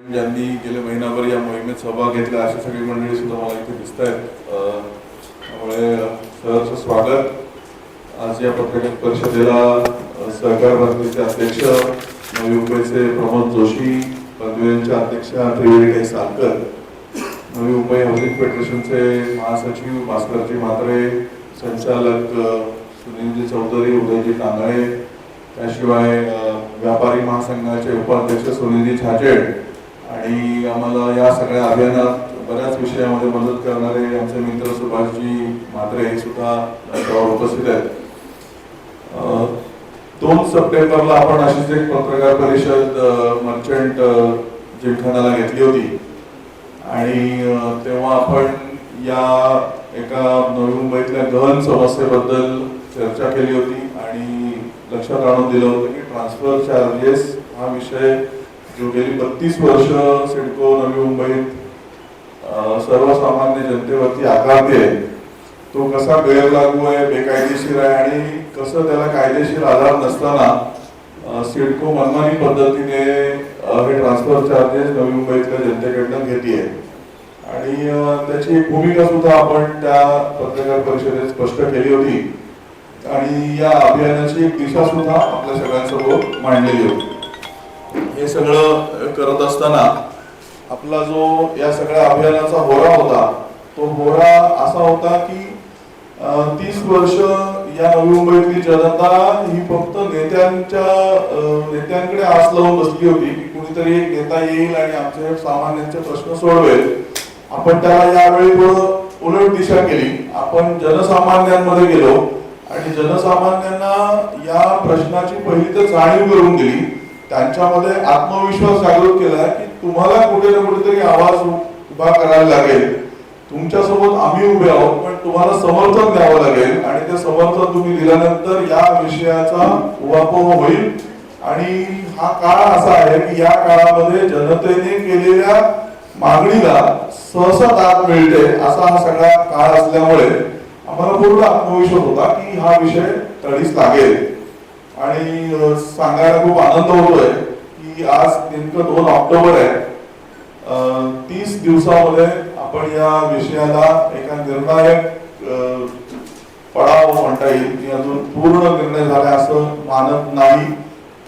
ज्यांनी गेले महिनाभर या मोहिमेत सहभाग घेतला. अशी सगळी मंडळी सुद्धा मला इथे दिसत आहेत त्यामुळे सहर्ष स्वागत. आज या पत्रकार परिषदेला सहकार भारतीचे अध्यक्ष नवी मुंबईचे प्रमोद जोशी पनवेलच्या अध्यक्षा त्रिवेणी सालकर नवी मुंबई हाऊसिंग फेडरेशनचे महासचिव भास्करजी म्हात्रे संचालक सुनीलजी चौधरी उदयजी तांदळे त्याशिवाय व्यापारी महासंघाचे उपाध्यक्ष सुनीलजी छाजेड आणि आम्हाला या सगळ्या अभियानात बऱ्याच विषयामध्ये मदत करणारे आमचे मित्र सुभाषजी म्हात्रे हे सुद्धा त्यावर उपस्थित आहेत. दोन सप्टेंबरला आपण अशीच एक पत्रकार परिषद मर्चंट जिमखानाला घेतली होती. आणि तेव्हा आपण या एका नवी मुंबईतल्या गहन समस्येबद्दल चर्चा केली होती आणि लक्षात आणून दिलं होतं की ट्रान्सफर चार्जेस हा विषय जो गेली बत्तीस वर्ष सिडको नवी मुंबईत सर्वसामान्य जनतेवरती आकारते तो कसा गैरलागू आहे बेकायदेशीर आहे आणि कसं त्याला कायदेशीर आधार नसताना सिडको मनमानी पद्धतीने हे ट्रान्सफर चार्जेस नवी मुंबईतल्या जनतेकडनं घेते आणि त्याची एक भूमिका सुद्धा आपण त्या पत्रकार परिषदेत स्पष्ट केली होती. आणि या अभियानाची एक दिशा सुद्धा आपल्या सगळ्यांसमोर मांडलेली होती. हे सगळं करत असताना आपला जो या सगळ्या अभियानाचा होरा होता तो होरा असा होता की तीस वर्ष या नवी मुंबईतली जनता ही फक्त नेत्यांच्या नेत्यांकडे आस लावून बसली होती की कुणीतरी एक नेता येईल आणि आमचे सामान्यांचे प्रश्न सोडवेल. आपण त्याला यावेळी थोडं उलट दिशा केली. आपण जनसामान्यांमध्ये गेलो आणि जनसामान्यांना या प्रश्नाची पहिली तर जाणीव करून दिली. त्यांच्यामध्ये आत्मविश्वास जागृत केला की तुम्हाला कुठे ना कुठेतरी आवाज उभा करायला लागेल. तुमच्यासोबत आम्ही उभे आहोत पण तुम्हाला समर्थन द्यावं लागेल आणि ते समर्थन तुम्ही दिल्यानंतर या विषयाचा उहापोह होईल. आणि हा काळ असा आहे की या काळामध्ये जनतेने केलेल्या मागणीला सहसा दाद मिळते असा हा सगळा काळ असल्यामुळे आम्हाला पूर्ण आत्मविश्वास होता की हा विषय तडीस लागेल. आणि सांगायला खूप आनंद होतोय की आज नेमकं दोन ऑक्टोबर आहे. तीस दिवसामध्ये आपण या विषयाला एका निर्णायक पडाव म्हणता येईल की अजून पूर्ण निर्णय झाला असं मानत नाही.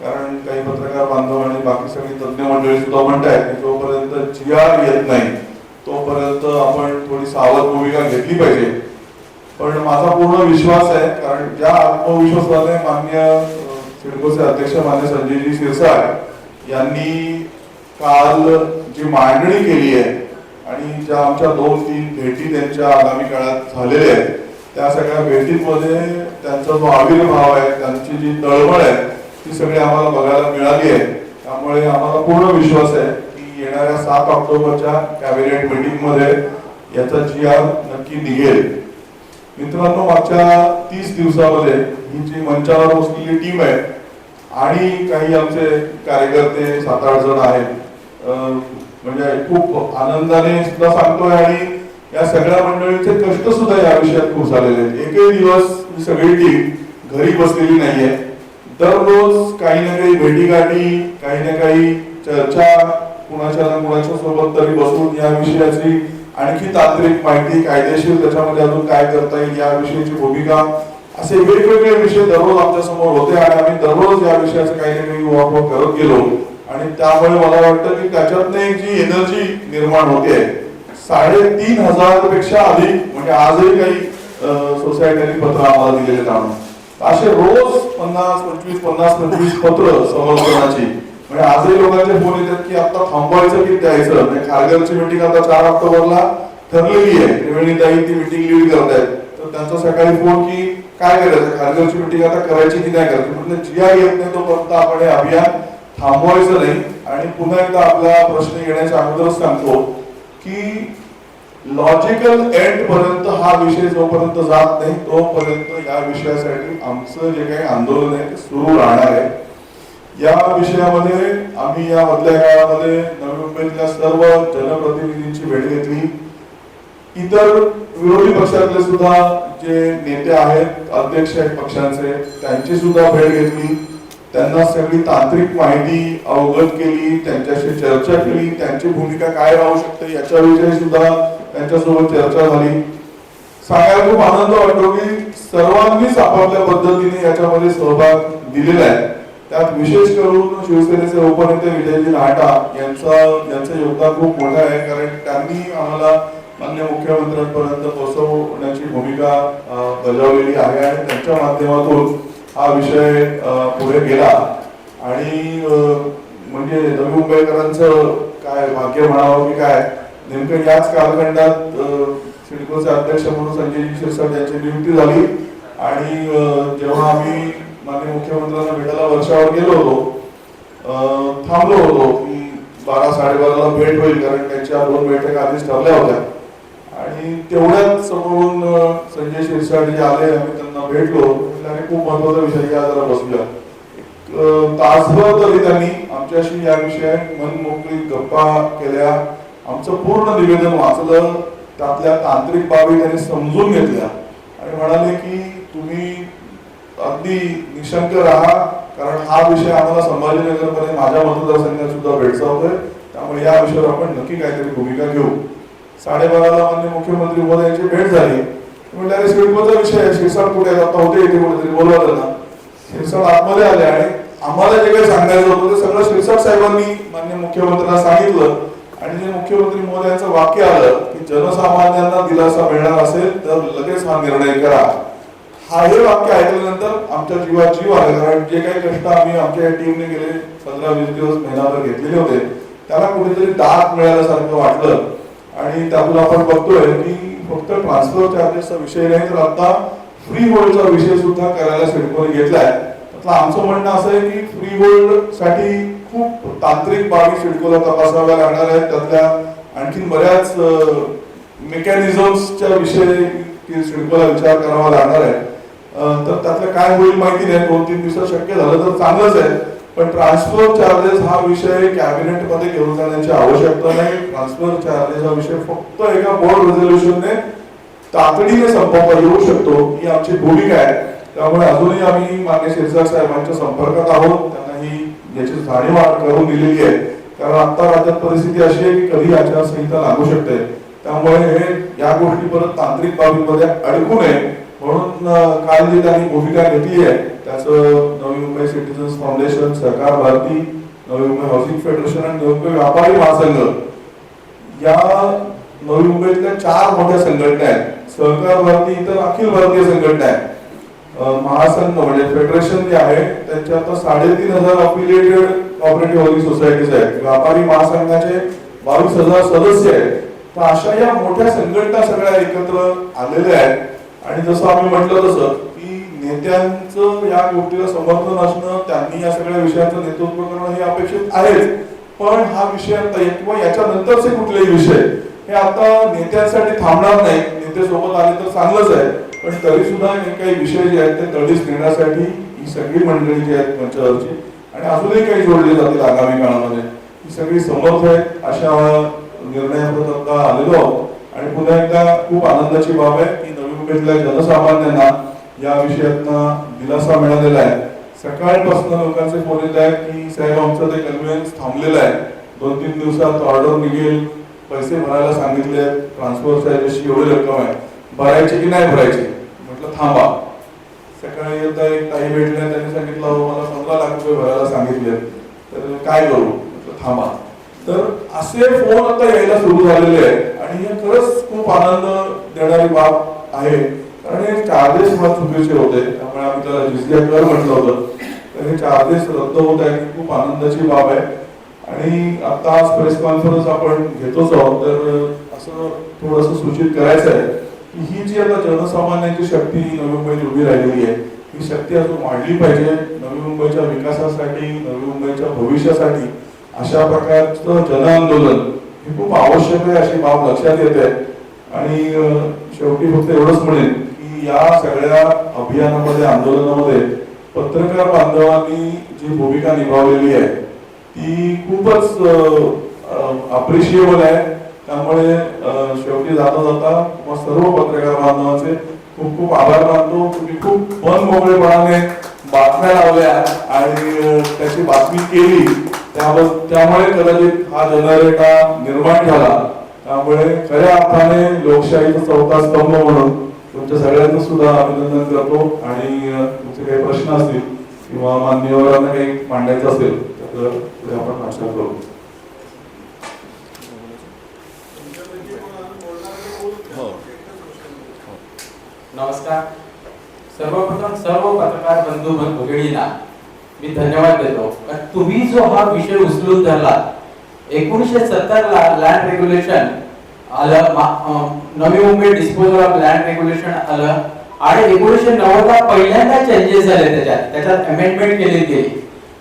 कारण काही पत्रकार बांधव आणि बाकी सगळी तज्ज्ञ मंडळी सुद्धा म्हणतायत की जोपर्यंत जी आर येत नाही तोपर्यंत आपण थोडी सावध भूमिका घेतली पाहिजे. पण माझा पूर्ण विश्वास आहे कारण ज्या आत्मविश्वासाने मान्य सिडकोचे अध्यक्ष मान्य संजयजी सिरसाट यांनी काल जी मांडणी केली आहे आणि ज्या आमच्या दोन तीन भेटी त्यांच्या आगामी काळात झालेल्या आहेत त्या सगळ्या भेटींमध्ये त्यांचा जो आविर्भाव आहे त्यांची जी तळमळ आहे ती सगळी आम्हाला बघायला मिळाली आहे. त्यामुळे आम्हाला पूर्ण विश्वास आहे की येणाऱ्या सात ऑक्टोबरच्या कॅबिनेट मीटिंगमध्ये याचा जी आर नक्की निघेल. मित्रांनो मागच्या तीस दिवसामध्ये ही जी मंचावर बसलेली टीम आहे आणि काही आमचे कार्यकर्ते सात आठ जण आहेत. म्हणजे खूप आनंदाने सुद्धा सांगतोय आणि या सगळ्या मंडळींचे कष्ट सुद्धा या विषयात खूप झालेले आहेत. एकही दिवस सगळी टीम घरी बसलेली नाहीये. दररोज काही ना काही भेटीगाठी काही ना काही चर्चा कुणाच्या ना कुणाच्या सोबत तरी बसून या विषयाची आणखी तांत्रिक माहिती कायदेशीर त्याच्यामध्ये अजून काय करता येईल या विषयाची भूमिका असे वेगवेगळे विषय दररोज आमच्यासमोर होते आणि आम्ही दररोज या विषयाचं काही ना काही उहापोह करत गेलो. आणि त्यामुळे मला वाटतं की त्याच्यातनं एक जी एनर्जी निर्माण होते साडेतीन हजारपेक्षा अधिक म्हणजे आजही काही सोसायटीने पत्र आम्हाला दिलेले जाणून असे रोज पन्नास पंचवीस पन्नास पंचवीस पत्र समर्थनाची म्हणजे आजही लोकांचे फोन येतात की आता थांबवायचं की द्यायचं? म्हणजे खारघरची मिटिंग आता चार ऑक्टोबरला ठरलेली आहे. त्रिवेणीताई ती मिटिंग लीड करतायत. तर त्यांचा सकाळी फोन की काय करायचं? खारघरची मिटिंग आता करायची की नाही करायची? म्हटलं जी आर येत नाही तोपर्यंत आपण हे अभियान थांबवायचं नाही. आणि पुन्हा एकदा आपला प्रश्न येण्याच्या अगोदरच सांगतो की लॉजिकल एंड पर्यंत हा विषय जोपर्यंत जात नाही तोपर्यंत या विषयासाठी आमचं जे काही आंदोलन आहे ते सुरू राहणार आहे. या विषयामध्ये आम्ही या मधल्या काळामध्ये नवी मुंबईतल्या सर्व जनप्रतिनिधींची भेट घेतली. इतर विरोधी पक्षातले सुद्धा जे नेते आहेत अध्यक्ष आहेत पक्षांचे त्यांची सुद्धा भेट घेतली. त्यांना सगळी तांत्रिक माहिती अवगत केली त्यांच्याशी चर्चा केली. त्यांची भूमिका काय राहू शकते याच्याविषयी सुद्धा त्यांच्यासोबत चर्चा झाली. सांगायला खूप आनंद वाटतो की सर्वांनीच आपापल्या पद्धतीने याच्यामध्ये सहभाग दिलेला आहे. त्यात विशेष करून शिवसेनेचे उपनेते विजयजी नाटा यांचा यांचं योगदान खूप मोठं आहे कारण त्यांनी आम्हाला मान्य मुख्यमंत्र्यांपर्यंत पोहोचवण्याची भूमिका बजावलेली आहे आणि त्यांच्या माध्यमातून हा विषय पुढे गेला. आणि म्हणजे नवी मुंबईकरांचं काय भाग्य म्हणावं की काय नेमकं याच कालखंडात सिडकोचे अध्यक्ष म्हणून संजय शिरसाट यांची नियुक्ती झाली. आणि जेव्हा आम्ही माननीय मुख्यमंत्र्यांना भेटायला वर्षावर गेलो होतो. थांबलो होतो की बारा साडेबाराला भेट होईल कारण त्यांच्या दोन बैठक आधीच ठरल्या होत्या. आणि तेवढ्याच समोरून संजय शिरसाट जे आले आम्ही त्यांना भेटलो. आणि खूप महत्त्वाचा विषय या जरा बसूया. एक, तासभर तरी त्यांनी आमच्याशी या विषयात मन मोकळी गप्पा केल्या. आमचं पूर्ण निवेदन वाचलं. त्यातल्या तांत्रिक बाबी त्यांनी समजून घेतल्या. आणि म्हणाले की तुम्ही अगदी निशंक राहा कारण हा विषय आम्हाला संभाजीनगरमध्ये माझ्या मतदारसंघात सुद्धा भेडसावतोय. त्यामुळे या विषयावर आपण नक्की काहीतरी भूमिका घेऊ. साडेबाराला मान्य मुख्यमंत्री महोदयांची भेट झाली. म्हणजे अरे सिडकोचा विषय आहे. शिरसाट कुठे आता होते इथे कुठेतरी बोलवा त्यांना शिरसाट आतमध्ये आले आणि आम्हाला जे काही सांगायचं होतं ते सगळं शिरसाट साहेबांनी मान्य मुख्यमंत्र्यांना सांगितलं. आणि जे मुख्यमंत्री महोदयांचं वाक्य आलं की जनसामान्यांना दिलासा मिळणार असेल तर लगेच हा निर्णय करा. हा हे वाक्य ऐकल्यानंतर आमच्या जीवा जीव आले कारण जे काही कष्ट आम्ही आमच्या टीमने गेले पंधरा वीस दिवस महिनाभर घेतलेले होते. त्याला कुठेतरी दात मिळाल्यासारखं वाटलं. आणि त्यातून आपण बघतोय की फक्त ट्रान्सफर चार्जेसचा विषय नाही तर आता फ्री होल्डचा विषय सुद्धा करायला सिडकोने घेतलाय. आमचं म्हणणं असं आहे की फ्री होल्डसाठी खूप तांत्रिक बाबी सिडकोला तपासाव्या लागणार आहेत. त्यातल्या आणखीन बऱ्याच मेकॅनिझम्सच्या विषयी की सिडकोला विचार करावा लागणार आहे. तर त्यातलं काय होईल माहिती नाही. दोन तीन दिवसात शक्य झालं तर चांगलंच आहे. पण ट्रान्सफर चार्जेस हा विषय कॅबिनेटमध्ये घेऊन जाण्याची आवश्यकता नाही. ट्रान्सफर चार्जेस हा विषय फक्त एका बोर्ड रेझोल्युशनने तातडीने संपवता येऊ शकतो. ही आमची भूमिका आहे. त्यामुळे अजूनही आम्ही मान्य शिरसाट साहेबांच्या संपर्कात आहोत. त्यांना ही याची जाणीव करून दिलेली आहे. कारण आता राज्यात परिस्थिती अशी आहे की कधी आचारसंहिता लागू शकते. त्यामुळे हे या गोष्टी परत तांत्रिक बाबींमध्ये अडकू नये. म्हणून काल जी त्यांनी भूमिका घेतली आहे त्याचं नवी मुंबई सिटीजन्स फाउंडेशन सरकार भारती नवी मुंबई हाऊसिंग फेडरेशन आणि नवी मुंबई व्यापारी महासंघ या नवी मुंबईतल्या चार मोठ्या संघटना आहेत. सहकार भारती इतर अखिल भारतीय संघटना आहेत. महासंघ म्हणजे फेडरेशन जे आहे त्यांच्या आता साडेतीन हजार अफिलिएटेड कॉपरेटिव्ह हाऊसिंग सोसायटीज आहेत. व्यापारी महासंघाचे बावीस हजार सदस्य आहेत. तर अशा या मोठ्या संघटना सगळ्या एकत्र आलेल्या आहेत. आणि जसं आम्ही म्हटलं तसं की नेत्यांचं या गोष्टीला समर्थन असणं त्यांनी या सगळ्या विषयाचं नेतृत्व करणं हे अपेक्षित आहेच. पण हा विषय आता किंवा याच्यानंतरचे कुठलेही विषय हे आता नेत्यांसाठी थांबणार नाही. नेते सोबत आले तर चांगलंच आहे. पण तरी सुद्धा हे काही विषय जे आहेत ते तडीस नेण्यासाठी ही सगळी मंडळी जी आहेत मंचावरची आणि अजूनही काही जोडले जातील आगामी काळामध्ये. ही सगळी समर्थ आहेत अशा निर्णयापर्यंत आलेलो आहोत. आणि पुन्हा एकदा खूप आनंदाची बाब आहे की मुंबईतल्या जनसामान्यांना या विषयातनं दिलासा मिळालेला आहे. सकाळपासून लोकांचे फोन येत आहेत की साहेब आमचं ते कन्व्हिन्स थांबलेलं आहे. दोन तीन दिवसात ऑर्डर निघेल. पैसे भरायला सांगितले ट्रान्सफर चार्जेसची एवढी रक्कम आहे. भरायची की नाही भरायची? म्हटलं थांबा. सकाळी आता एक ताई भेटल्या त्यांनी सांगितलं मला पंधरा लाख रुपये भरायला सांगितले तर काय करू? म्हटलं थांबा. तर असे फोन आता यायला सुरू झालेले आहेत. आणि हे खरंच खूप आनंद देणारी बाब आहे. कारण हे चार्जेस फार चुकीचे होते. त्यामुळे आम्ही त्याला जिसिया कर म्हटलं होतं. तर हे चार्जेस रद्द होत आहे. खूप आनंदाची बाब आहे. आणि आता आज प्रेस कॉन्फरन्स आपण घेतोच आहोत. तर असं थोडंसं सूचित करायचं आहे की ही जी आता जनसामान्यांची शक्ती नवी मुंबईत उभी राहिलेली आहे ही शक्ती अजून वाढली पाहिजे. नवी मुंबईच्या विकासासाठी नवी मुंबईच्या भविष्यासाठी अशा प्रकारचं जनआंदोलन हे खूप आवश्यक आहे अशी बाब लक्षात येते. आणि शेवटी फक्त एवढंच म्हणेन की या सगळ्या अभियानामध्ये आंदोलनामध्ये पत्रकार बांधवांनी जी भूमिका निभावलेली आहे ती खूपच अप्रिशिएबल आहे. त्यामुळे शेवटी जाता जाता मग सर्व पत्रकार बांधवांचे खूप खूप आभार मानतो. तुम्ही खूप मन मोकळेपणाने बातम्या लावल्या आणि त्याची बातमी केली. त्यामुळे कदाचित हा जनरेटा निर्माण झाला. त्यामुळे खऱ्या अर्थाने लोकशाहीचा चौथा स्तंभ म्हणून तुमच्या सगळ्यांचं सुद्धा अभिनंदन करतो. आणि तुमचे काही प्रश्न असतील किंवा मान्यवरांना काही मांडायचं असेल तर आपण भाषण करू हो. नमस्कार. सर्वप्रथम सर्व पत्रकार बंधू भगिनीला मी धन्यवाद देतो. तुम्ही जो हा विषय उचलून धरला एकोणीसशे सत्तर ला लँड रेग्युलेशन आलं Navi Mumbai disposal of land regulation आलं. आणि एकोणीसशे नव्वद ला पहिल्यांदा चेंजेस झाले त्याच्यात. त्याच्यात अमेंडमेंट केली गेली.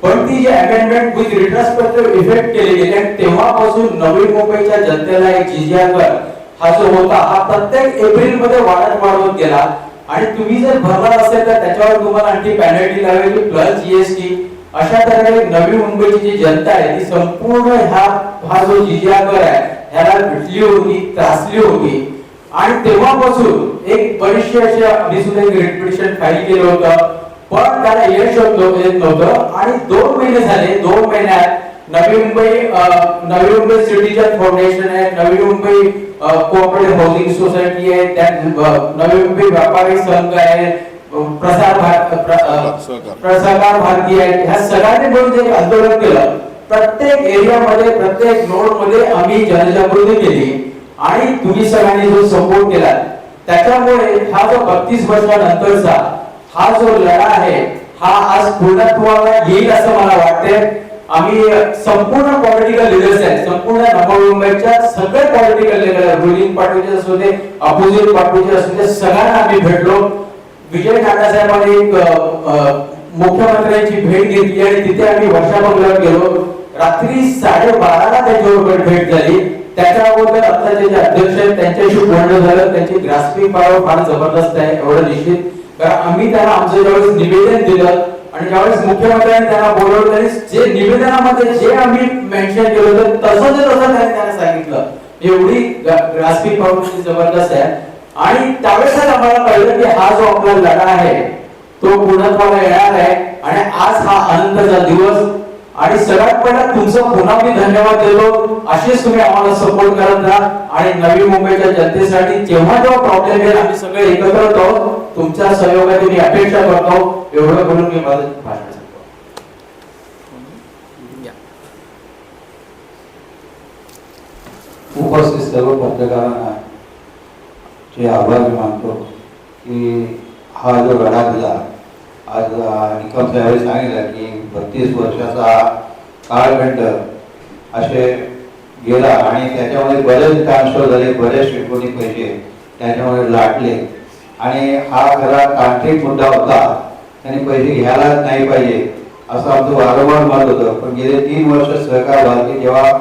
पण ती जी अमेंडमेंट विथ रिट्रॉस्पेक्टिव्ह इफेक्ट केली गेली. आणि तेव्हापासून नवी मुंबईच्या जनतेला एक जिजिया कर हा जो होता. हा प्रत्येक एप्रिलमध्ये वाढत वाढवत गेला. आणि तुम्ही जर भरला असेल तर त्याच्यावर तुम्हाला आणखी पॅनल्टी लावायची प्लस जीएसटी अशा तऱ्हेने नवी मुंबईची जी जनता आहे ती संपूर्ण ह्या हा जो जिजागर आहे ह्याला भेटली होती त्रासली होती. आणि तेव्हापासून एक बरीचशी अशी आम्ही सुद्धा एक रिपिटिशन फाईल केलं होतं. पण त्याला यश येत नव्हतं. आणि दोन महिने झाले दोन महिन्यात नवी मुंबई नवी मुंबई सिटीच्या फाउंडेशन आहे Navi Mumbai cooperative housing society आहे त्या नवी मुंबई व्यापारी संघ आहे प्रसार. प्रसार भारती आहे ह्या सगळ्यांनी मिळून जे आंदोलन केलं प्रत्येक एरियामध्ये प्रत्येक नोडमध्ये आम्ही जनजागृती केली. आणि तुम्ही सगळ्यांनी जो सपोर्ट केला त्याच्यामुळे हा जो बत्तीस वर्षानंतरचा हा जो लढा आहे हा आज पूर्णत्वाला येईल असं मला वाटते आम्ही संपूर्ण पॉलिटिकल लिडर्स आहेत संपूर्ण नवी मुंबईच्या सगळे पॉलिटिकल लिडर रुलिंग पार्टीचे असू दे अपोजिट पार्टीचे असू दे सगळ्यांना आम्ही भेटलो. विजय ठाकरे साहेबांनी एक मुख्यमंत्र्यांची भेट घेतली आणि तिथे आम्ही वर्षा बंगल्यावर गेलो. रात्री साडेबाराला त्यांच्याबरोबर भेट झाली. त्याच्या अगोदर आत्ताचे जे अध्यक्ष आहेत त्यांच्याशी बोलणं झालं. त्यांची ग्रास्पिंग पावर फार जबरदस्त आहे एवढं निश्चित. कारण आम्ही त्यांना आमचं ज्यावेळेस निवेदन दिलं आणि ज्यावेळेस मुख्यमंत्र्यांनी त्यांना बोलवलं त्यांनी जे निवेदनामध्ये जे आम्ही मेन्शन केलं होतं तसं ते तसं त्यांनी त्यांना सांगितलं. एवढी ग्रास्पिंग पावर जबरदस्त आहे. आणि त्यावेळेसच आम्हाला कळलं की हा जो आपला लढा आहे तो पूर्णत्वाला येणार आहे. आणि आज हा आनंदाचा दिवस. आणि सगळ्यात पहिला तुमचं पुन्हा मी धन्यवाद देतो. असेच तुम्ही आम्हाला सपोर्ट करत राहा आणि नवी मुंबईच्या जनतेसाठी जेव्हा जेव्हा प्रॉब्लेम येईल आम्ही सगळे एकत्र आहोत तुमच्या सहयोगाची मी अपेक्षा करतो. एवढं करून मी माझं भाषण. उपस्थित सर्व पत्रकारांना चे आभार मानतो की हा जो लढा दिला आज निकम साहेब सांगितलं की बत्तीस वर्षाचा काळखंड असे गेला आणि त्याच्यामध्ये बरेच ट्रान्सफर झाले बरेच शिकवणी पैसे त्याच्यामध्ये लाटले. आणि हा खरा तांत्रिक मुद्दा होता त्यांनी पैसे घ्यायलाच नाही पाहिजे असं आमचं वारंवार मत होतं. पण गेले तीन वर्ष सहकार भारती जेव्हा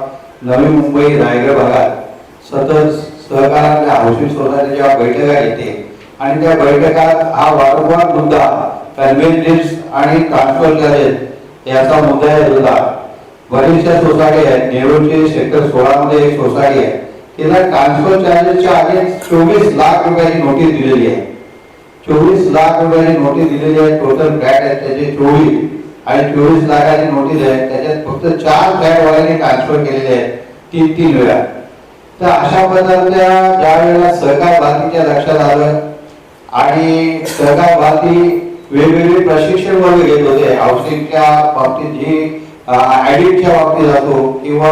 नवी मुंबई रायगड भागात सतत सहकाराच्या हाऊसिंग सोसायटीच्या बैठका घेते आणि त्या बैठकात हा वारंवार मुद्दा कन्व्हेन्स आणि ट्रान्सफर करेल याचा मुद्दा येत होता. बरेचशा सोसायटी आहेत नेहरूचे सेक्टर सोळामध्ये एक सोसायटी आहे. तिला ट्रान्सफर चार्जेसच्या आधी चोवीस लाख रुपयाची नोटीस दिलेली आहे. चोवीस लाख रुपयाची नोटीस दिलेली आहे टोटल फ्लॅट आहेत त्याचे चोवीस आणि चोवीस लाखाची नोटीस आहे त्याच्यात फक्त चार फ्लॅटवाल्यांनी ट्रान्सफर केलेले आहेत तीन तीन वेळा. तर अशा प्रकारच्या ज्या वेळेला सहकार भारतीच्या लक्षात आलं आणि सहकार भारती वेगवेगळे प्रशिक्षण वर्ग घेत होते औषधच्या बाबतीत जी ऍडिटच्या बाबतीत जातो किंवा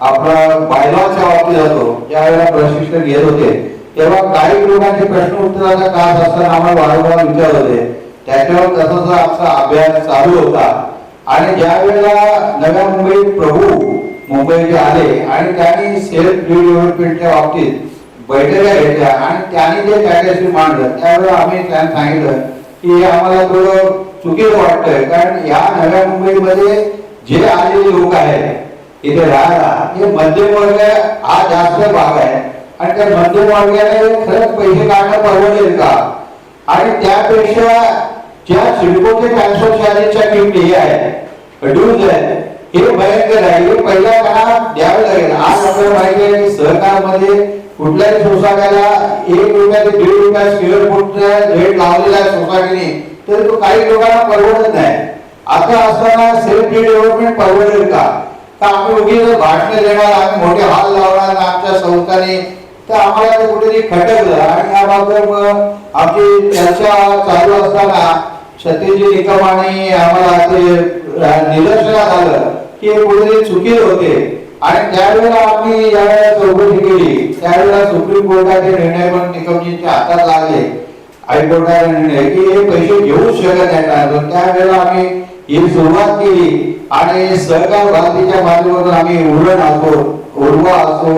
आपला बायलॉच्या बाबतीत जातो ज्या वेळेला प्रशिक्षण घेत होते तेव्हा काही लोकांचे प्रश्न उत्तराचा तास असताना आम्हाला वारंवार विचार होते. त्याच्यावर तसाच आमचा अभ्यास चालू होता. आणि ज्या वेळेला नव्या मुंबईत प्रभू मुंबईमध्ये आले आणि त्यांनी सेल्फ डेव्हलपमेंटच्या बाबतीत बैठका घेतल्या आणि त्यांनी जे पॅकेज मांडलं त्यावेळेला आम्ही त्यांना सांगितलं की हे आम्हाला थोडं चुकीचं वाटतंय. कारण या नव्या मुंबईमध्ये जे आलेले लोक आहेत इथे राहायला हे मध्यम वर्ग हा जास्त भाग आहे. आणि त्या मध्यम वर्गाने खरंच पैसे काढणं परवडेल का? आणि त्यापेक्षा ज्या सिडकोचे ट्रान्सफर चार्जेसच्या किमती हे आहे ड्यूज आहे हे भयंकर आहे. हे पहिल्या काळात द्यावे लागेल. आज आपल्याला माहिती आहे की सहकारमध्ये कुठल्याही सोसायटीला एक रुपया ते दीड रुपया स्क्वेअर फूटचा रेट लावलेला आहे सोसायटीने तर तो काही लोकांना परवडत नाही. आता असताना सेल्फ डेव्हलपमेंट परवडेल का? तर आम्ही उगीच भाषण देणार आम्ही मोठे हाल लावणार आमच्या संस्थाने तर आम्हाला ते कुठेतरी खटकलं. आणि याबाबत मग आमची चर्चा चालू असताना सत्यजी निकम आणि आम्हाला ते निदर्शनात आलं. की हे कुठेतरी चुकीचे होते. आणि त्यावेळेला आम्ही यावेळेला चौकशी केली. त्यावेळेला सुप्रीम कोर्टाचे निर्णय पण निकमजींच्या हातात लागले. हायकोर्टाचा निर्णय की हे पैसे घेऊ शकत येणार त्यावेळेला आम्ही ही सुरुवात केली. आणि सहकार भारतीच्या माध्यमातून आम्ही उरण असो उर्वा असो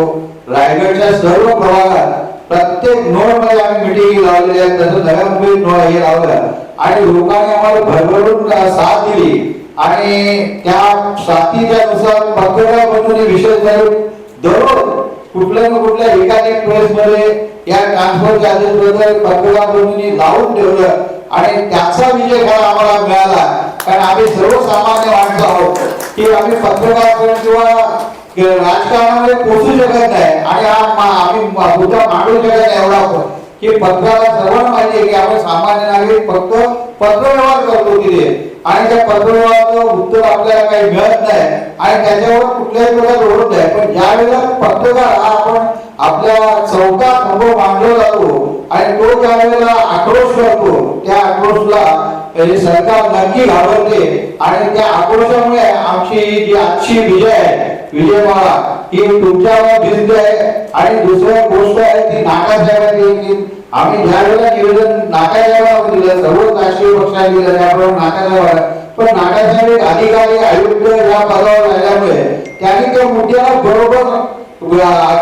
रायगडच्या सर्व प्रभागात प्रत्येक नोडमध्ये आम्ही मिटिंग लावलेली आहे. तसं नव्या मुंबईत नोड हे लावलं. आणि लोकांनी आम्हाला भरभरून साथ दिली. आणि त्या साथीच्या नुसार पत्रकार बंधूंनी विशेष करून दररोज कुठल्या ना कुठल्या एकाने प्रेस मध्ये या ट्रान्सफर चार्जेस बद्दल पत्रकार बनून लावून ठेवलं. आणि त्याचा विजय खरा आम्हाला मिळाला. कारण आम्ही सर्वसामान्य माणसं आहोत. की आम्ही पत्रकार किंवा राजकारणामध्ये पोहोचू शकत नाही. आणि आम्ही मा- मुद्दा मांडू शकत नाही एवढा आपण की पत्राला सर्वांना माहिती आहे की आपण सामान्य नागरिक फक्त पत्रव्यवहार करतो तिथे. आणि त्या पत्रव्यवहाराचं उत्तर आपल्याला काही मिळत नाही. आणि त्याच्यावर कुठल्याही प्रकारचं ओढत नाही. पण ज्या वेळेला पत्रकार हा आपण आपल्या चौकात अनुभव मांडला जातो आणि तो ज्या वेळेला आक्रोश करतो त्या आक्रोशला सरकार नक्की घाबरते. आणि त्या आक्रोशामुळे आमची जी आजची विजय आहे विजयमाळा ही तुमच्यावर भिंत आहे. आणि दुसऱ्या गोष्ट आहे ती नाकासाहेबांनी की आम्ही ज्या वेळेला निवेदन नाकायला दिलं सर्व राष्ट्रीय पक्षांनी दिलं त्याप्रमाणे नाकायला पण नाकासाहेब वेळी अधिकारी आयुक्त या पदावर राहिल्यामुळे त्यांनी त्या मुद्द्याला बरोबर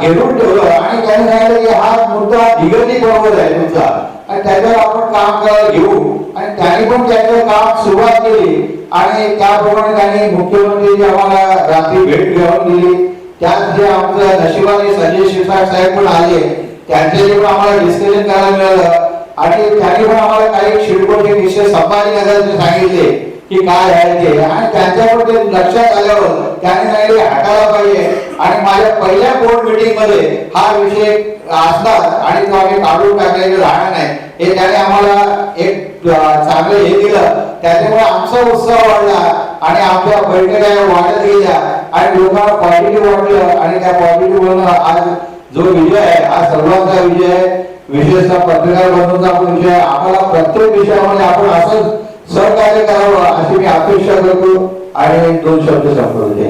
घेऊन ठेवलं आणि त्यांनी सांगितलं की हा मुद्दा निगती बरोबर आहे तुमचा. आणि त्याच्यावर आपण काम करायला घेऊ. आणि त्यांनी पण त्याचं काम सुरुवात केली. आणि त्याप्रमाणे त्यांनी मुख्यमंत्री आम्हाला रात्री भेट घेऊन दिली. त्यात जे आमचं नशिबाने संजय शिरसाट साहेब पण आले. त्यांच्याकडून पण आम्हाला डिस्कशन करायला मिळालं. आणि त्यांनी पण आम्हाला काही शिडकोटे विषय संभाजीनगरचे सांगितले की काय आहे ते. आणि त्यांच्यावर ते लक्षात आल्यावर त्यांनी सांगितले हाताळला पाहिजे. आणि माझ्या पहिल्या बोर्ड मीटिंगमध्ये हा विषय असला आणि तो आम्ही काढून टाकलेला राहणार नाही. हे त्याने आम्हाला एक चांगलं हे दिलं. त्याच्यामुळे आमचा उत्साह वाढला आणि आमच्या बैठका वाढत गेल्या. आणि लोकांना पॉझिटिव्ह वाटलं आणि त्या पॉझिटिव्ह आज जो विजय आहे हा सर्वांचा विजय आहे. विशेषतः पत्रकार बंधूंचा पण विषय आहे. आम्हाला प्रत्येक विषयामध्ये आपण असंच सहकार्य करावं अशी मी अपेक्षा करतो. आणि दोन शब्द संपवते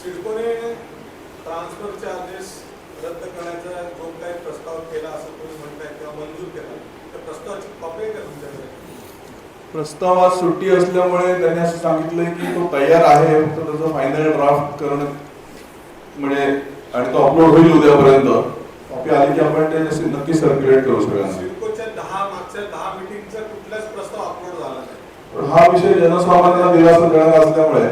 सिडकोने ट्रान्सफर चार्जेस रद्द करण्याचा जो काही प्रस्ताव केला असं तुम्ही म्हणताय किंवा मंजूर केला त्या प्रस्तावाची कॉपी आहे का तुमच्याकडे प्रस्तावात सुट्टी असल्यामुळे त्यांनी असं सांगितलंय की तो तयार आहे फक्त त्याचा फायनल ड्राफ्ट करणं म्हणजे आणि तो अपलोड होईल उद्यापर्यंत. कॉपी आली की आपण ते नक्की सर्क्युलेट करू सगळ्यांना हा विषय जनसामान्यांना दिलासा देणारा असल्यामुळे.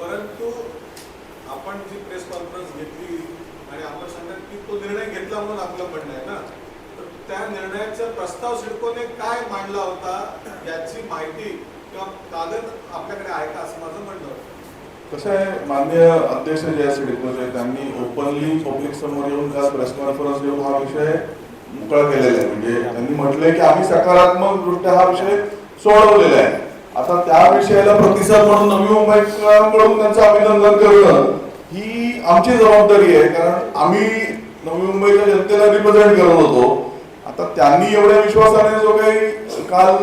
परंतु आपण जी प्रेस कॉन्फरन्स घेतली आणि आपण सांगतात की तो निर्णय घेतला म्हणून आपलं म्हणणं आहे ना? तर त्या निर्णयाचा प्रस्ताव सिडकोने काय मांडला होता याची माहिती किंवा कागद आपल्याकडे आहे का असं माझं म्हणणं कसं आहे माननीय अध्यक्ष जे आहे सिडकोचे त्यांनी ओपनली पब्लिक समोर येऊन खास प्रेस कॉन्फरन्स घेऊन हा विषय मोकळा केलेला आहे. म्हणजे त्यांनी म्हटलंय की आम्ही सकारात्मक दृष्ट्या हा विषय सोडवलेला आहे. आता त्या विषयाला प्रतिसाद म्हणून नवी मुंबईकडून त्यांचं अभिनंदन करणं आमची जबाबदारी आहे कारण आम्ही नवी मुंबईच्या जनतेला रिप्रेझेंट करत होतो. आता त्यांनी एवढ्या विश्वासाने जो काही काल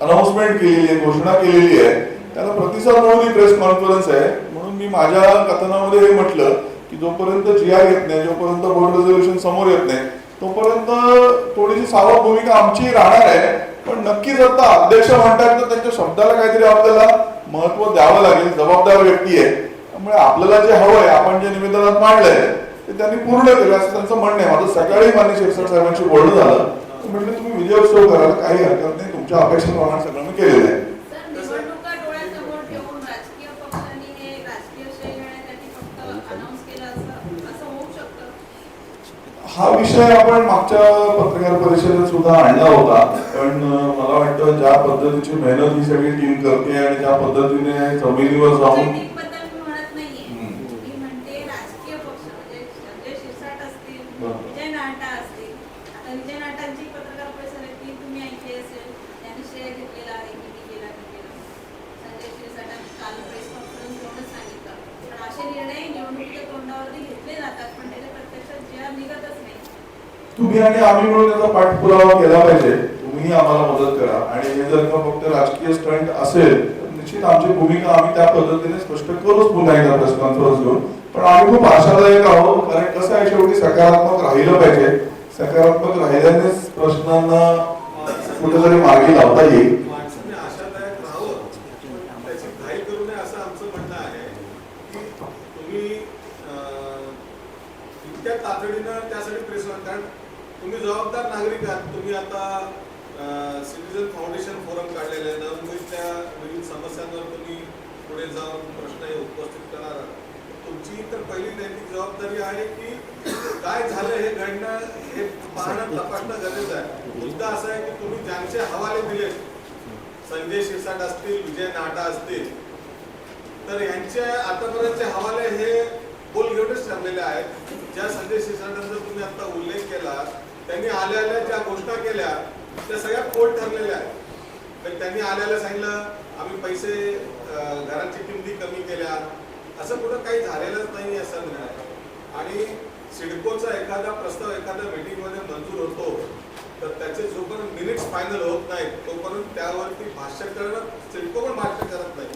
अनाउन्समेंट केलेली आहे घोषणा केलेली आहे त्याला प्रतिसाद म्हणून ही प्रेस कॉन्फरन्स आहे. म्हणून मी माझ्या कथनामध्ये हे म्हटलं की जोपर्यंत जी आर येत नाही जोपर्यंत बोर्ड रिझर्वेशन समोर येत नाही तोपर्यंत थोडीशी सावध भूमिका आमची राहणार आहे. पण नक्कीच आता अध्यक्ष म्हणतात तर त्यांच्या शब्दाला काहीतरी आपल्याला महत्त्व द्यावं लागेल जबाबदार व्यक्ती आहे. त्यामुळे आपल्याला जे हवं आहे आपण जे निवेदनात मांडलंय ते त्यांनी पूर्ण केलं असं त्यांचं म्हणणं आहे. माझं सकाळी मान्य शिरसाट साहेबांशी बोलणं झालं. म्हटलं तुम्ही विजय उत्सव कराल काही हरकत नाही तुमच्या अपेक्षेप्रमाणे सगळं मी केलेलं आहे. हे हा विषय आपण मागच्या पत्रकार परिषदेत सुद्धा आणला होता. पण मला वाटतं ज्या पद्धतीची मेहनत ही सगळी टीम करते आणि ज्या पद्धतीने जमिनीवर जाऊन घेतले जातात पण त्याच्या प्रत्यक्षात निघतच नाही. तुम्ही आणि आम्ही म्हणून त्याचा पाठपुरावा केला पाहिजे. तुम्ही आम्हाला मदत करा. आणि हे जर का फक्त राजकीय स्टंट असेल तर निश्चित आमची भूमिका आम्ही त्या पद्धतीने स्पष्ट करूच पुन्हा एकदा प्रेस कॉन्फरन्स घेऊन. पण आम्ही खूप आशादायक आहोत कारण कसं आहे शेवटी सकारात्मक राहिलं पाहिजे. सकारात्मक राहिल्यानेच प्रश्नांना कुठेतरी मार्गी लावता येईल माणसाने आशादायक राहावं त्याची घाई करू नये असं आमचं म्हणणं आहे की तुम्ही अं, इतक्या तातडीनं त्यासाठी प्रेस कारण तुम्ही जबाबदार नागरिक आहात तुम्ही आता सिटीजन फाउंडेशन फोरम काढलेलं आहे नवमुंबईतल्या विविध समस्यांवर तुम्ही पुढे जाऊन प्रश्न हे उपस्थित करणार आहात तुमची तर पहिली नैतिक जबाबदारी आहे की काय झालं हे घडणं हे पाहणं तपासणं गरजेचं आहे. मुद्दा असा आहे की तुम्ही ज्यांचे हवाले दिले संजय शिरसाट असतील विजय नाटा असतील तर यांचे आतापर्यंतचे हवाले हे बोल घेऊनच ठरलेले आहेत. ज्या संजय शिरसाटांचा तुम्ही आता उल्लेख केला त्यांनी आल्या आल्या ज्या घोषणा केल्या त्या सगळ्या खोट ठरलेल्या आहेत. तर त्यांनी आल्याला सांगितलं आम्ही पैसे घरांची किमती कमी केल्या असं कुठं काही झालेलंच नाही असं नाही आणि सिडकोचा एखादा प्रस्ताव एखाद्या मीटिंगमध्ये मंजूर होतो तर त्याचे जोपर्यंत मिनिट्स फायनल होत नाहीत तोपर्यंत त्यावरती भाष्य करणं सिडको पण भाष्य करत नाही.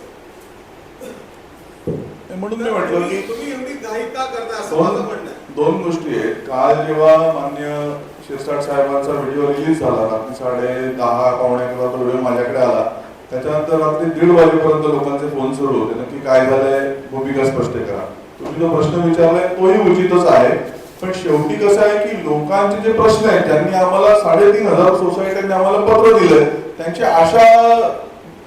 म्हणून मी म्हटलं की तुम्ही एवढी घाई का करता असं माझं दोन म्हणणं दोन गोष्टी आहेत. काल जेव्हा मान्य शिरसाट साहेबांचा व्हिडिओ रिलीज झाला रात्री साडे दहा पावणे अकरा तो व्हिडिओ माझ्याकडे आला. त्याच्यानंतर रात्री दीड वाजेपर्यंत लोकांचे फोन सुरू होते. नक्की काय झालंय भूमिका स्पष्ट करा. तुम्ही जो प्रश्न विचारलाय तोही उचितच आहे. पण शेवटी कसं आहे की लोकांचे जे प्रश्न आहेत त्यांनी आम्हाला साडेतीन हजार सोसायट्यांनी आम्हाला पत्र दिलंय. त्यांची आशा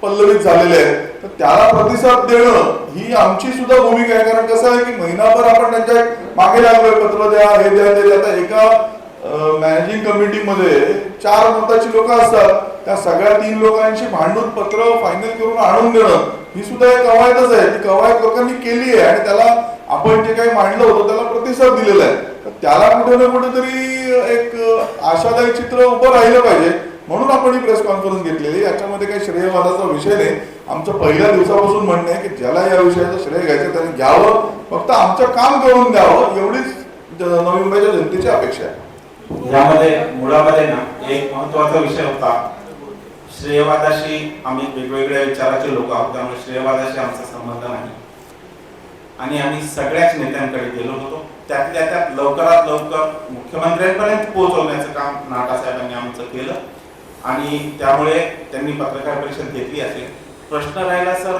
पल्लवित झालेले आहेत तर त्याला प्रतिसाद देणं ही आमची सुद्धा भूमिका आहे. कारण कसं आहे की महिनाभर आपण त्यांच्या मागे लागलोय पत्र द्या हे द्या ते द्या. आता एका मॅनेजिंग कमिटीमध्ये चार मताची लोक असतात. त्या सगळ्या तीन लोकांशी भांडून पत्र फायनल करून आणून देणं ही सुद्धा एक कवायतच आहे. ती कवायत लोकांनी केली आहे आणि त्याला आपण जे काही मांडलं होतं त्याला प्रतिसाद दिलेला आहे. तर त्याला कुठे ना कुठेतरी एक आशादायी चित्र उभं राहिलं पाहिजे. म्हणून आपण ही प्रेस कॉन्फरन्स घेतलेली. याच्यामध्ये काही श्रेयवादाचा विषय नाही. आमचं पहिल्या दिवसापासून म्हणणं आहे की ज्याला या विषयाचं श्रेय घ्यायचं त्याने घ्यावं. फक्त आमचं काम करून द्यावं. एवढीच नवी मुंबईच्या जनतेची अपेक्षा आहे. यामध्ये मुळामध्ये ना एक महत्त्वाचा विषय होता. श्रेयवादाशी आम्ही वेगवेगळ्या विचाराचे लोक आहोत त्यामुळे श्रेयवादाशी आमचा संबंध नाही. आणि आम्ही सगळ्याच नेत्यांकडे गेलो होतो. त्यातल्या त्यात लवकरात लवकर मुख्यमंत्र्यांपर्यंत पोहोचवण्याचं काम नाटा साहेबांनी आमचं केलं. आणि त्यामुळे त्यांनी पत्रकार परिषद घेतली असेल. प्रश्न राहिला सर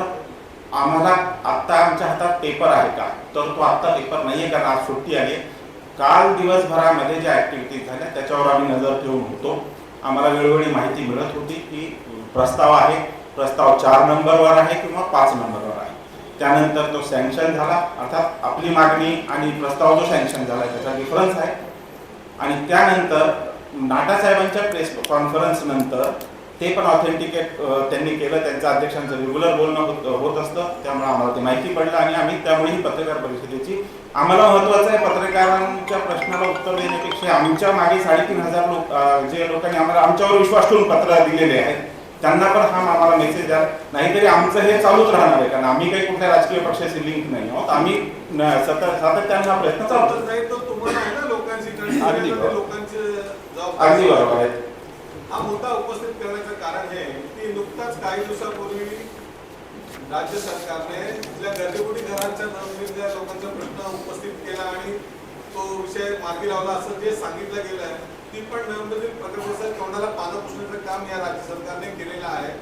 आम्हाला आत्ता आमच्या हातात पेपर आहे का? तर तो आत्ता पेपर नाहीये कारण आज सुट्टी आली आहे. काल दिवसभरामध्ये ज्या ऍक्टिव्हिटीज झाल्या त्याच्यावर आम्ही नजर ठेवून होतो. आम्हाला वेळोवेळी माहिती मिळत होती की प्रस्ताव आहे. प्रस्ताव चार नंबरवर आहे किंवा पाच नंबरवर आहे. त्यानंतर तो सँक्शन झाला. अर्थात आपली मागणी आणि प्रस्ताव जो सँक्शन झाला त्याचा डिफरन्स आहे. आणि त्यानंतर नाटासाहेबांच्या प्रेस कॉन्फरन्स नंतर ते पण ऑथेंटिकेट त्यांनी केलं. त्यांचं अध्यक्षांचं रेग्युलर बोलणं होत होत असतं. त्यामुळे आम्हाला ते माहिती पडलं आणि आम्ही त्यामुळे ही पत्रकार परिषदेची आम्हाला महत्वाचं आहे पत्रकारांच्या प्रश्नाला उत्तर देण्यापेक्षा आमच्या मागे साडेतीन हजार लोक जे लोकांनी आम्हाला आमच्यावर विश्वास ठेवून पत्र दिलेले आहेत त्यांना पण हा आम्हाला मेसेज द्या. नाहीतरी आमचं हे चालूच राहणार आहे. कारण आम्ही काही कुठल्या राजकीय पक्षाशी लिंक नाही आहोत. आम्ही सतत सातत्याने हा प्रयत्न चालू चालतच नाही तर तुम्हाला आहे ना लोकांची अगदी कारण बरोबर. लोकांचे अगदी बरोबर आहे. हा मुद्दा उपस्थित करण्याचं कारण हे की नुकताच काही दिवसापूर्वी राज्य सरकारने तिथल्या गरजेपोटी घरांच्या नवनिर्मित लोकांचा प्रश्न उपस्थित केला आणि तो विषय मार्गी लावला असं जे सांगितलं गेलं आहे ती पण नवनिर्मित प्रकल्पाचं तोंडाला पानं पुसण्याचं काम या राज्य सरकारने केलेलं आहे.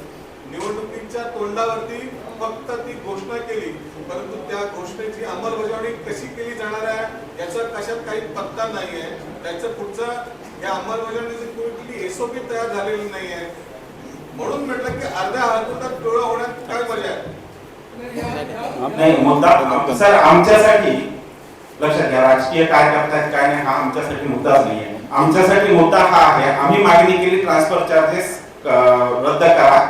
निवडणुकीच्या तोंडावरती फक्त ती घोषणा केली परंतु त्या घोषणेची अंमलबजावणी कशी केली जाणार आहे याचा कशात काही पत्ता नाही आहे त्याचं पुढचं या अंमलबजावणीची कुठली एसओपी तयार झालेली नाही आहे म्हणून म्हटलं की अर्ध्या हातात डोळं होण्यात काय मजा आहे? नाही मुद्दा सर आमच्यासाठी लक्षात घ्या राजकीय काय करतायत काय नाही हा आमच्यासाठी मुद्दाच नाही आहे आमच्यासाठी मुद्दा हा आहे आम्ही मागणी केली ट्रान्सफर चार्जेस रद्द करा.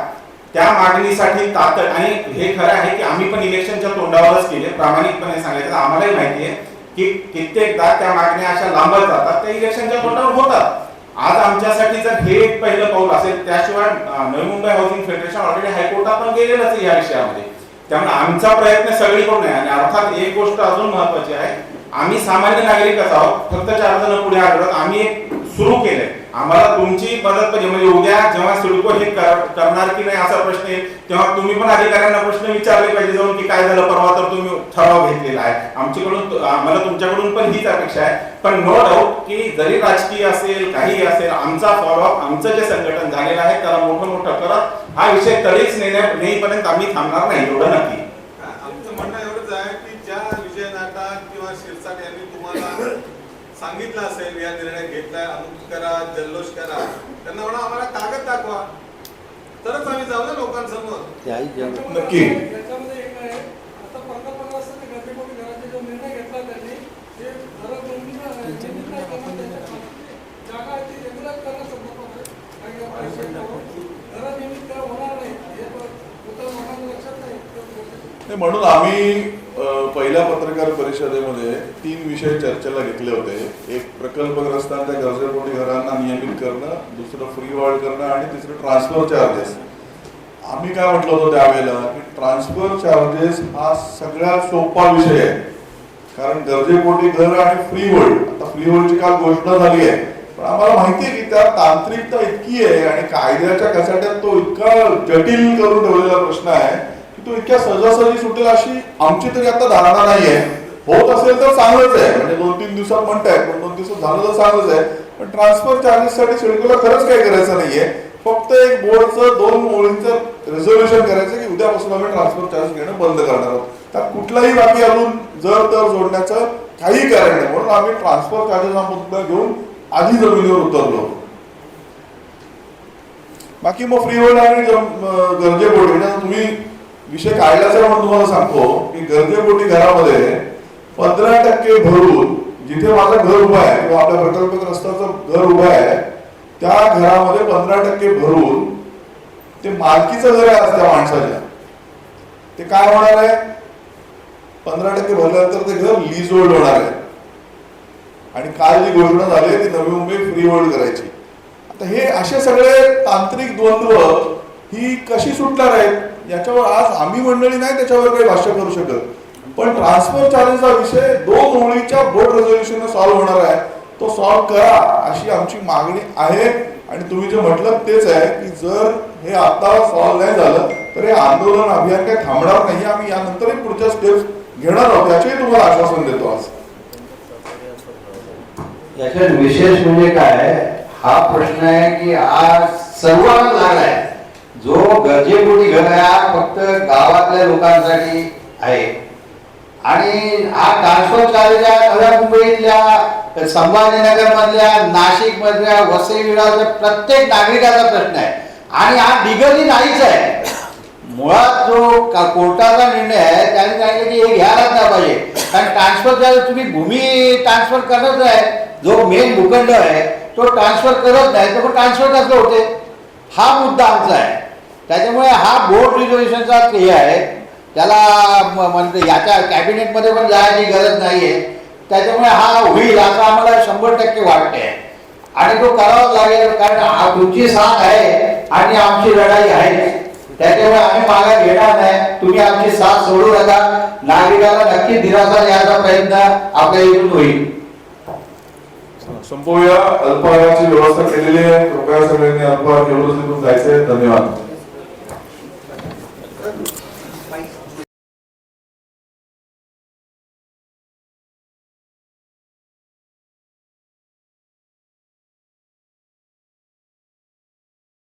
त्या मागणीसाठी तातड आणि हे खरं आहे की आम्ही पण इलेक्शनच्या तोंडावरच केले प्रामाणिकपणे सांगायचं आम्हालाही माहिती आहे. की कित्येकदा त्या मागण्या अशा लांबत जातात त्या इलेक्शनच्या तोंडावर होतात. आज आमच्यासाठी जर हे एक पहिलं पाऊल असेल त्याशिवाय Navi Mumbai housing federation already हायकोर्टात पण गेलेलं आहे या विषयामध्ये. त्यामुळे आमचा प्रयत्न सगळीकडून आहे आणि अर्थात एक गोष्ट अजून महत्वाची आहे. आम्ही सामान्य नागरिकच आहोत फक्त चार जण पुढे आढळत आम्ही एक सुरू केलंय. आम्हाला तुमची मदत पाहिजे. म्हणजे उद्या जेव्हा सिडको हे करणार की नाही असा प्रश्न येईल तेव्हा तुम्ही पण अधिकाऱ्यांना प्रश्न विचारले पाहिजे जाऊन की काय झालं परवा तर तुम्ही ठराव घेतलेला आहे. आमच्याकडून आम्हाला तुमच्याकडून पण हीच अपेक्षा आहे. पण नो डाऊट की जरी राजकीय असेल काही असेल आमचा फॉलोअप आमचं जे संघटन झालेलं आहे त्याला मोठं मोठं करत हा विषय तरीच नेण्या नेईपर्यंत आम्ही थांबणार नाही एवढं नक्की. आमचं म्हणणं एवढंच आहे की ज्या विजय नाटक किंवा शिरसाट यांनी तुम्हाला सांगितलं असेल या निर्णय घेतलाय अमुक करा जल्लोष करा. त्यांना म्हणा आम्हाला कागद दाखवा. तरच आम्ही जाऊ ना लोकांसमोर. नक्की. हे म्हणून आम्ही पहिल्या पत्रकार परिषदेमध्ये तीन विषय चर्चेला घेतले होते. एक प्रकल्पग्रस्तांच्या गरजेपोटी घरांना नियमित करणं दुसरं फ्री वॉर्ड करणं आणि तिसरं ट्रान्सफर चार्जेस आम्ही काय म्हटलं होतं त्यावेळेला की ट्रान्सफर चार्जेस हा सगळ्यात सोपा विषय आहे. कारण गरजेपोटी घर आणि फ्री होल्ड आता फ्री होल्डची काल घोषणा झाली आहे. पण आम्हाला माहिती आहे की त्या तांत्रिकता इतकी आहे आणि कायद्याच्या कसाट्यात तो इतका जटिल करून ठेवलेला प्रश्न आहे. तो इतक्या सहजासहजी सुटेल अशी आमची तरी आता धारणा नाही आहे होत असेल तर चांगलंच आहे. म्हणजे दोन तीन दिवसात म्हणताय पण दोन दिवसात झालं तर चांगलंच आहे. पण ट्रान्सफर चार्जेस साठी सिडकोला खरंच काही करायचं नाहीये. फक्त एक बोर्डचं दोन ओळींचं रिझर्वेशन करायचं की उद्यापासून आम्ही ट्रान्सफर चार्ज घेणं बंद करणार आहोत. त्यात कुठलाही बाकी अजून जर तर जोडण्याचं काही कारण नाही. म्हणून आम्ही ट्रान्सफर चार्जेस हा मुद्दा घेऊन आधी जमिनीवर उतरलो. बाकी मग फ्री होल्ड आणि गरजे बोर्ड म्हणजे तुम्ही विषय काढल्याचा म्हणून तुम्हाला सांगतो की गरजेपोटी घरामध्ये पंधरा टक्के भरून जिथे माझं घर उभं आहे किंवा आपल्या प्रकल्पग्रस्ताचं घर उभं आहे त्या घरामध्ये पंधरा टक्के भरून ते मालकीचं घर आहे आज त्या माणसाच्या. ते काय होणार आहे? पंधरा टक्के भरल्यानंतर ते घर लीज होल्ड होणार आहे. आणि काल जी घोषणा झाली ती नवी मुंबई फ्री होल्ड करायची. आता हे असे सगळे तांत्रिक द्वंद्व ही कशी सुटणार आहेत? याच्यावर आज आम्ही मंडळी नाही त्याच्यावर काही भाष्य करू शकत. पण ट्रान्सफर चार्जेसचा विषय दोन ओळीच्या बोर्ड रेझोल्युशन सॉल्व्ह होणार आहे. तो सॉल्व्ह करा अशी आमची मागणी आहे. आणि तुम्ही जे म्हटलं तेच आहे की जर हे आता सॉल्व्ह नाही झालं तर हे आंदोलन अभियान काही थांबणार नाही. आम्ही यानंतरही पुढच्या स्टेप्स घेणार आहोत. याचेही तुम्हाला आश्वासन देतो आज. याच्यात विशेष म्हणजे काय हा प्रश्न आहे की आज सर्वांना लागलाय जो गरजेपोटी घर आहे हा फक्त गावातल्या लोकांसाठी आहे. आणि हा ट्रान्सफर चार्ज नव्या मुंबईतल्या संभाजीनगर मधल्या नाशिक मधल्या वसई विराच्या प्रत्येक नागरिकाचा प्रश्न आहे. आणि हा लिगली नाहीच आहे. मुळात जो कोर्टाचा निर्णय आहे त्याने सांगितलं की हे घ्यायलाच नाही पाहिजे. कारण ट्रान्सफर चार्ज तुम्ही भूमी ट्रान्सफर करत आहे जो मेन भूखंड आहे तो ट्रान्सफर करत नाही तर ट्रान्सफर कसं होते? हा मुद्दा आमचा आहे. त्याच्यामुळे हा बोर्ड रिझर्वेशनचा हे आहे. त्याला म्हणजे म्हणते याच्या कॅबिनेटमध्ये पण जायची गरज नाहीये. त्याच्यामुळे हा होईल असं आम्हाला शंभर टक्के वाटते आणि तो करावाच लागेल कारण तुमची साथ आहे आणि आमची लढाई आहे. त्याच्यामुळे आम्ही मागा घेणार नाही. तुम्ही आमची साथ सोडू नका. नागरिकाला नक्की दिलासा द्यायचा प्रयत्न आपल्या इथून होईल. संपवूया अल्पाहाराची व्यवस्था केलेली आहे. कृपया सगळ्यांनी अल्पाहार घेऊन जायचंय. धन्यवाद. Thank you.